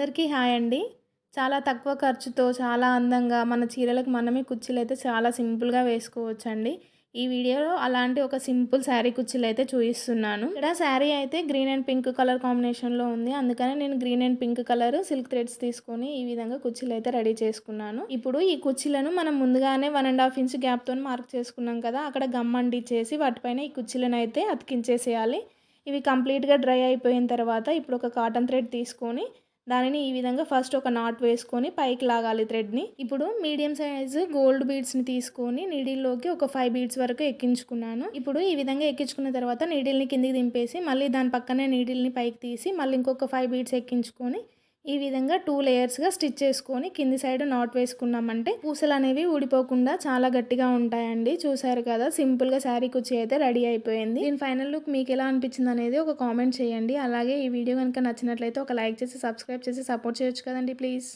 అందరికీ హాయ్ అండి. చాలా తక్కువ ఖర్చుతో చాలా అందంగా మన చీరలకు మనమే కుర్చీలు అయితే చాలా సింపుల్గా వేసుకోవచ్చండి. ఈ వీడియోలో అలాంటి ఒక సింపుల్ శారీ కుర్చీలు అయితే చూపిస్తున్నాను ఇక్కడ శారీ అయితే గ్రీన్ అండ్ పింక్ కలర్ కాంబినేషన్లో ఉంది. అందుకనే నేను green and pink colour silk threads తీసుకొని ఈ విధంగా కుర్చీలు అయితే రెడీ చేసుకున్నాను. ఇప్పుడు ఈ కుర్చీలను మనం ముందుగానే వన్ అండ్ హాఫ్ ఇంచ్ గ్యాప్తో మార్క్ చేసుకున్నాం కదా అక్కడ గమ్ చేసి వాటిపైన ఈ కుర్చీలను అయితే అతికించేసేయాలి. ఇవి కంప్లీట్గా డ్రై అయిపోయిన తర్వాత ఇప్పుడు ఒక కాటన్ థ్రెడ్ తీసుకొని దానిని ఈ విధంగా ఫస్ట్ ఒక నాట్ వేసుకొని పైకి లాగాలి థ్రెడ్ని. ఇప్పుడు మీడియం సైజు గోల్డ్ బీడ్స్ని తీసుకొని నీడిల్లోకి ఒక ఫైవ్ బీడ్స్ వరకు ఎక్కించుకున్నాను. ఇప్పుడు ఈ విధంగా ఎక్కించుకున్న తర్వాత నీడిల్ని కిందికి దింపేసి మళ్ళీ దాని పక్కనే నీడిల్ని పైకి తీసి మళ్ళీ ఇంకొక ఫైవ్ బీడ్స్ ఎక్కించుకొని ఈ విధంగా టూ లేయర్స్గా స్టిచ్ చేసుకొని కింది సైడ్ నాట్ వేసుకున్నామంటే పూసలు అనేవి ఊడిపోకుండా చాలా గట్టిగా ఉంటాయండి. చూసారు కదా సింపుల్గా శారీ కుచ్చి అయితే రెడీ అయిపోయింది. దీని ఫైనల్ లుక్ మీకు ఎలా అనిపించింది అనేది ఒక కామెంట్ చేయండి. అలాగే ఈ వీడియో కనుక నచ్చినట్లయితే ఒక లైక్ చేసి సబ్స్క్రైబ్ చేసి సపోర్ట్ చేయొచ్చు కదండి ప్లీజ్